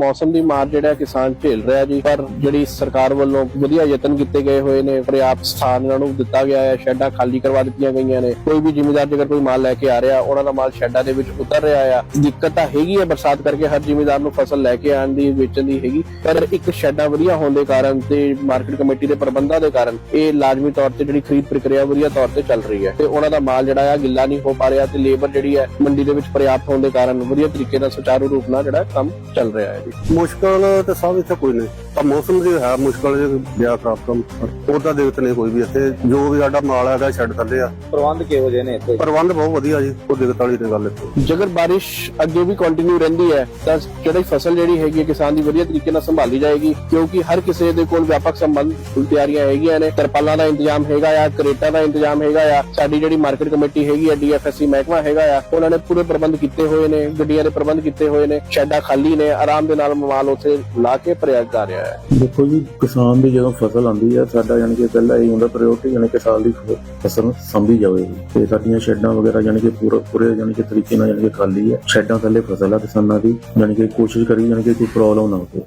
ਮੌਸਮ ਦੀ ਮਾਰ ਜਿਹੜਾ ਕਿਸਾਨ ਝੇਲ ਰਿਹਾ ਜੀ, ਪਰ ਜਿਹੜੀ ਸਰਕਾਰ ਵੱਲੋਂ ਵਧੀਆ ਯਤਨ ਕੀਤੇ ਗਏ ਹੋਏ ਨੇ, ਪ੍ਰਿਆਪਤ ਸਥਾਨ ਇਹਨਾਂ ਨੂੰ ਦਿੱਤਾ ਗਿਆ ਹੈ, ਸ਼ੈੱਡਾਂ ਖਾਲੀ ਕਰਵਾ ਦਿੱਤੀਆਂ ਗਈਆਂ ਨੇ। ਕੋਈ ਵੀ ਜ਼ਿਮੀਦਾਰ ਜੇਕਰ ਕੋਈ ਮਾਲ ਲੈ ਕੇ ਆ ਰਿਹਾ, ਉਹਨਾਂ ਦਾ ਮਾਲ ਸ਼ੈੱਡਾਂ ਦੇ ਵਿੱਚ ਉਤਰ ਰਿਹਾ ਆ। ਦਿੱਕਤ ਤਾਂ ਹੈਗੀ ਹੈ ਬਰਸਾਤ ਕਰਕੇ ਹਰ ਜ਼ਿਮੀਦਾਰ ਨੂੰ ਫਸਲ ਲੈ ਕੇ ਆਉਣ ਦੀ, ਵੇਚਣ ਦੀ ਹੈਗੀ, ਪਰ ਇੱਕ ਸ਼ੈੱਡਾਂ ਵਧੀਆ ਹੋਣ ਦੇ ਕਾਰਨ ਤੇ ਮਾਰਕੀਟ ਕਮੇਟੀ ਦੇ ਪ੍ਰਬੰਧਾਂ ਦੇ ਕਾਰਨ ਇਹ ਲਾਜ਼ਮੀ ਤੌਰ ਤੇ ਜਿਹੜੀ ਖਰੀਦ ਪ੍ਰਕਿਰਿਆ ਵਧੀਆ ਤੌਰ ਤੇ ਚੱਲ ਰਹੀ ਹੈ। ਤੇ ਉਹਨਾਂ ਦਾ ਮਾਲ ਜਿਹੜਾ ਆ ਗਿੱਲਾ ਨਹੀਂ ਹੋ ਪਾ ਰਿਹਾ ਤੇ ਲੇਬਰ ਜਿਹੜੀ ਹੈ ਮੰਡੀ ਦੇ ਵਿੱਚ ਪਰਿਆਪਤ ਹੋਣ ਦੇ ਕਾਰਨ ਵਧੀਆ ਤਰੀਕੇ ਨਾਲ ਸੁਚਾਰੂ ਰੂਪ ਨਾਲ ਜਿਹੜਾ ਕੰਮ ਚੱਲ ਰਿਹਾ ਹੈ। ਜੀ ਮੁਸ਼ਕਲ ਤੇ ਸਭ ਇੱਥੇ ਕੋਈ ਨਹੀਂ ਪਰ ਮੌਸਮ ਦੀ ਹੈ ਮੁਸ਼ਕਲ ਜੇ ਬਿਆ ਖਰਾਬ ਕੰਮ ਉਹਦਾ ਦਿੱਕਤ ਨਹੀਂ ਕੋਈ ਵੀ ਇੱਥੇ। ਜੋ ਵੀ ਸਾਡਾ ਮਾਲ ਹੈਗਾ ਛੱਡ ਥੱਲੇ ਆ। ਪ੍ਰਬੰਧ ਕਿਹੋ ਜਿਹੇ ਨੇ ਇੱਥੇ? ਪ੍ਰਬੰਧ ਬਹੁਤ ਵਧੀਆ ਜੀ ਕੋਈ ਦਿੱਕਤ ਵਾਲੀ ਨਹੀਂ ਗੱਲ ਇੱਥੇ ਜੇਕਰ ਬਾਰਿਸ਼ ਅੱਗੇ ਵੀ ਕੰਟੀਨਿਊ ਰਹਿੰਦੀ ਹੈ ਤਾਂ ਜਿਹੜੀ ਫਸਲ ਜਿਹੜੀ ਹੈਗੀ ਹੈ ਕਿਸਾਨ ਦੀ ਵਧੀਆ ਤਰੀਕੇ ਨਾਲ ਸੰਭਾਲੀ ਜਾਏਗੀ? ਕਿਉਂਕਿ ਹਰ ਕਿਸੇ ਦੇ ਕੋਲ ਵਿਆਪਕ ਸੰਬੰਧ ਤਿਆਰੀਆਂ ਹੈਗੀਆਂ ਨੇ। ਤਰਪਾਲਾਂ ਦਾ ਇੰਤਜ਼ਾਮ ਹੈਗਾ ਆ ਕਰੇਟਾਂ ਦਾ ਇੰਤਜ਼ਾਮ ਹੈਗਾ ਆ। ਸਾਡੀ ਜਿਹੜੀ ਮਾਰਕੀਟ ਕਮੇਟੀ ਹੈਗੀ ਹੈ ਡੀਐਫਐਸਸੀ ਮਹਿਕਮਾ ਹੈਗਾ ਆ ਉਹਨਾਂ ਨੇ ਪੂਰੇ ਪ੍ਰਬੰਧ ਕੀਤੇ ਹੋਏ ਨੇ ਗੱਡੀਆਂ ਦੇ ਪ੍ਰਬੰਧ ਕੀਤੇ ਹੋਏ ਨੇ। ਸ਼ੈੱਡਾਂ ਖਾਲੀ ਨੇ ਆਰਾਮ ਦੇ ਨਾਲ ਮਾਲ ਉੱਥੇ ਲਾ ਕੇ ਭਰਿਆ ਜਾ ਰਿਹਾ ਹੈ। ਦੇਖੋ ਜੀ, ਕਿਸਾਨ ਦੀ ਜਦੋਂ ਫਸਲ ਆਉਂਦੀ ਹੈ ਸਾਡਾ ਯਾਨੀ ਕਿ ਪਹਿਲਾਂ ਇਹ ਹੁੰਦਾ ਪ੍ਰਾਇੋਰਟੀ ਯਾਨੀ ਕਿ ਸਾਲ ਦੀ ਫਸਲ ਸੰਭੀ ਜਾਵੇ। ਤੇ ਸਾਡੀਆਂ ਸ਼ੈੱਡਾਂ ਵਗੈਰਾ ਯਾਨੀ ਕਿ ਪੂਰਾ, ਪੂਰੇ ਯਾਨੀ ਕਿ ਤਰੀਕੇ ਨਾਲ ਯਾਨੀ ਕਿ ਖਾਲੀ ਹੈ ਸ਼ੈਡਾਂ ਥੱਲੇ ਫਸਲ ਆ ਕਿਸਾਨਾਂ ਦੀ, ਯਾਨੀ ਕਿ ਕੋਸ਼ਿਸ਼ ਕਰੀ ਯਾਨੀ ਕਿ ਕੋਈ ਪ੍ਰੋਬਲਮ ਨਾ ਹੋਵੇ।